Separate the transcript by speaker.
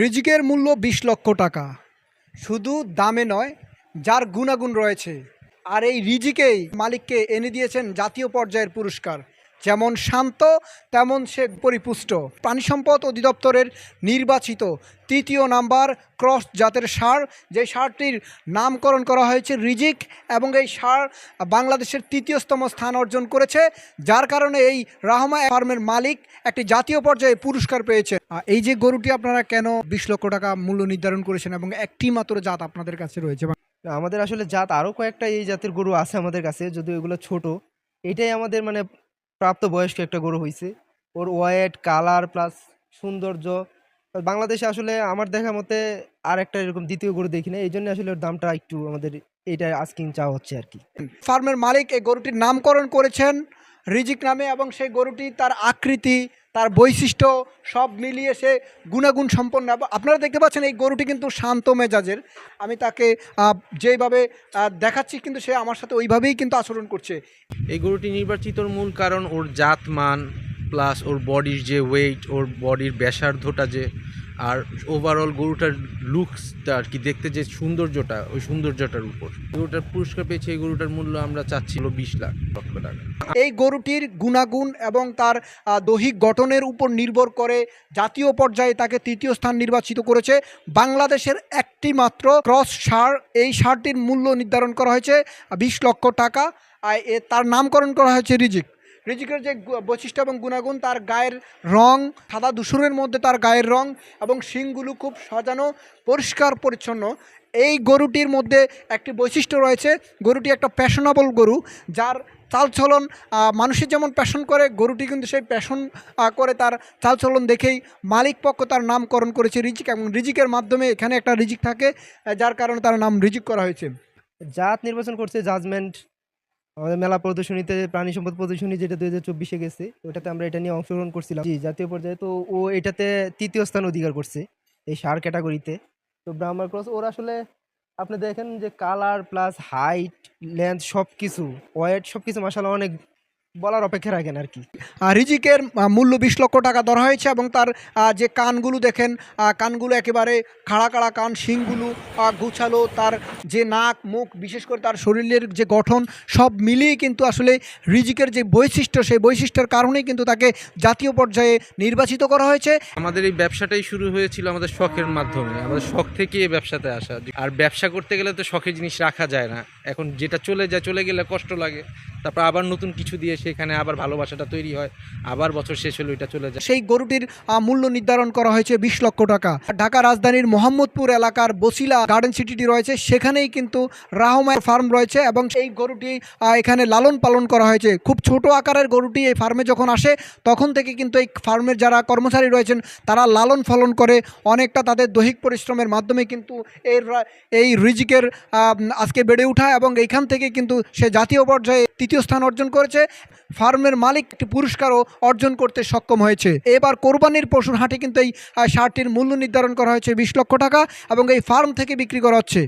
Speaker 1: রিজিকের মূল্য বিশ লক্ষ টাকা। শুধু দামে নয়, যার গুণাগুণ রয়েছে। আর এই রিজিকেই মালিককে এনে দিয়েছেন জাতীয় পর্যায়ের পুরস্কার। যেমন শান্ত, তেমন সে পরিপুষ্ট। প্রাণী সম্পদ অধিদপ্তরের নির্বাচিত তৃতীয় নাম্বার ক্রস জাতের সার, যে সারটির নামকরণ করা হয়েছে রিজিক এবং এই সার বাংলাদেশের তৃতীয়তম স্থান অর্জন করেছে, যার কারণে এই রাহমা ফার্মের মালিক একটি জাতীয় পর্যায়ে পুরস্কার পেয়েছে। এই যে গরুটি আপনারা কেন বিশ লক্ষ টাকা মূল্য নির্ধারণ করেছেন এবং একটি মাত্র জাত আপনাদের কাছে রয়েছে?
Speaker 2: আমাদের আসলে জাত আরও কয়েকটা এই জাতের গরু আছে আমাদের কাছে, যদিও এগুলো ছোট। এটাই আমাদের মানে প্রাপ্ত বয়স্ক একটা গরু হয়েছে ওর ওয়েট কালার প্লাস সৌন্দর্য। বাংলাদেশে আসলে আমার দেখা মতে আর একটা এরকম দ্বিতীয় গরু দেখি না এই জন্য আসলে ওর দামটা একটু আমাদের এটা আস্কিং চাওয়া হচ্ছে আর কি।
Speaker 1: ফার্মের মালিক এই গরুটির নামকরণ করেছেন রিজিক নামে এবং সেই গরুটি তার আকৃতি, তার বৈশিষ্ট্য সব মিলিয়ে সে গুণাগুণ সম্পন্ন। আপনারা দেখতে পাচ্ছেন এই গরুটি কিন্তু শান্ত মেজাজের। আমি তাকে যেইভাবে দেখাচ্ছি কিন্তু সে আমার সাথে ওইভাবেই কিন্তু আচরণ করছে।
Speaker 3: এই গরুটি নির্বাচিতর মূল কারণ ওর জাত মান প্লাস ওর বডির যে ওয়েট ওর বডির ব্যাসার্ধটা যে আর ওভারঅল গরুটার লুকসটা আর কি, দেখতে যে সৌন্দর্যটা, ওই সৌন্দর্যটার উপর। গরুটার পুরস্কার পেয়েছে, এই গরুটার মূল্য আমরা চাচ্ছি হলো বিশ লাখ লক্ষ টাকা।
Speaker 1: এই গরুটির গুণাগুণ এবং তার দৈহিক গঠনের উপর নির্ভর করে জাতীয় পর্যায়ে তাকে তৃতীয় স্থান নির্বাচিত করেছে বাংলাদেশের একটি মাত্র ক্রস সার। এই সারটির মূল্য নির্ধারণ করা হয়েছে বিশ লক্ষ টাকা। আর তার নামকরণ করা হয়েছে রিজিক। রিজিকের যে বৈশিষ্ট্য এবং গুণাগুণ, তার গায়ের রং, সাদা ধূসরের মধ্যে তার গায়ের রং এবং শিংগুলো খুব সাজানো, পরিষ্কার, পরিচ্ছন্ন। এই গরুটির মধ্যে একটি বৈশিষ্ট্য রয়েছে। গরুটি একটা প্যাশনেবল গরু, যার চালচলন মানুষের যেমন প্যাশন করে, গরুটি কিন্তু সেই প্যাশন করে তার চালচলন দেখেই মালিক পক্ষ তার নামকরণ করেছে রিজিক এবং রিজিকের মাধ্যমে এখানে একটা রিজিক থাকে যার কারণে তার নাম রিজিক করা হয়েছে।
Speaker 2: জাত নির্বাচন করছে জাজমেন্ট আমাদের মেলা প্রদর্শনীতে প্রাণী সম্পদ প্রদর্শনী যেটা দুই হাজার চব্বিশে গেছে, ওটাতে আমরা এটা নিয়ে অংশগ্রহণ করছিলাম। জি, জাতীয় পর্যায়ে তো ও এটাতে তৃতীয় স্থান অধিকার করছে এই সার ক্যাটাগরিতে। তো ব্রাহ্মার ক্রস ওর আসলে আপনি দেখেন যে কালার প্লাস হাইট লেন্থ সব কিছু ওয়েট সব কিছু মাসালা অনেক বলার অপেক্ষা রাখেন আর কি।
Speaker 1: রিজিকের মূল্য বিশ লক্ষ টাকা ধরা হয়েছে এবং তার যে কানগুলো দেখেন কানগুলো একেবারে খাড়া খাড়া কান, শিংগুলো গুছালো, তার যে নাক, মুখ, বিশেষ করে তার শরীরের যে গঠন, সব মিলিয়ে কিন্তু আসলে রিজিকের যে বৈশিষ্ট্য, সেই বৈশিষ্ট্যের কারণেই কিন্তু তাকে জাতীয় পর্যায়ে নির্বাচিত করা হয়েছে।
Speaker 3: আমাদের এই ব্যবসাটাই শুরু হয়েছিল আমাদের শখের মাধ্যমে। আমাদের শখ থেকে এই ব্যবসাতে আসা। আর ব্যবসা করতে গেলে তো শখের জিনিস রাখা যায় না। এখন যেটা চলে যায়, চলে গেলে কষ্ট লাগে। তারপর আবার নতুন কিছু দিয়ে সেখানে আবার ভালোবাসাটা তৈরি হয়, আবার বছর শেষ হলে ওইটা চলে যায়।
Speaker 1: সেই গরুটির মূল্য নির্ধারণ করা হয়েছে বিশ লক্ষ টাকা। ঢাকা রাজধানীর মোহাম্মদপুর এলাকার বসিলা গার্ডেন সিটিটি রয়েছে, সেখানেই কিন্তু রাহমায়ের ফার্ম রয়েছে এবং এই গরুটি এখানে লালন পালন করা হয়েছে। খুব ছোট আকারের গরুটি এই ফার্মে যখন আসে, তখন থেকে কিন্তু এই ফার্মের যারা কর্মচারী রয়েছেন, তারা লালন পালন করে অনেকটা তাদের দৈহিক পরিশ্রমের মাধ্যমে কিন্তু এর, এই রিজিকের আজকে বেড়ে ওঠা এবং এইখান থেকে কিন্তু সে জাতীয় পর্যায়ে তৃতীয় স্থান অর্জন করেছে। ফার্মের মালিক একটি পুরস্কারও অর্জন করতে সক্ষম হয়েছে। এবার কোরবানির পশুর হাটে কিন্তু এই সারটির মূল্য নির্ধারণ করা হয়েছে বিশ লক্ষ টাকা এবং এই ফার্ম থেকে বিক্রি করা হচ্ছে।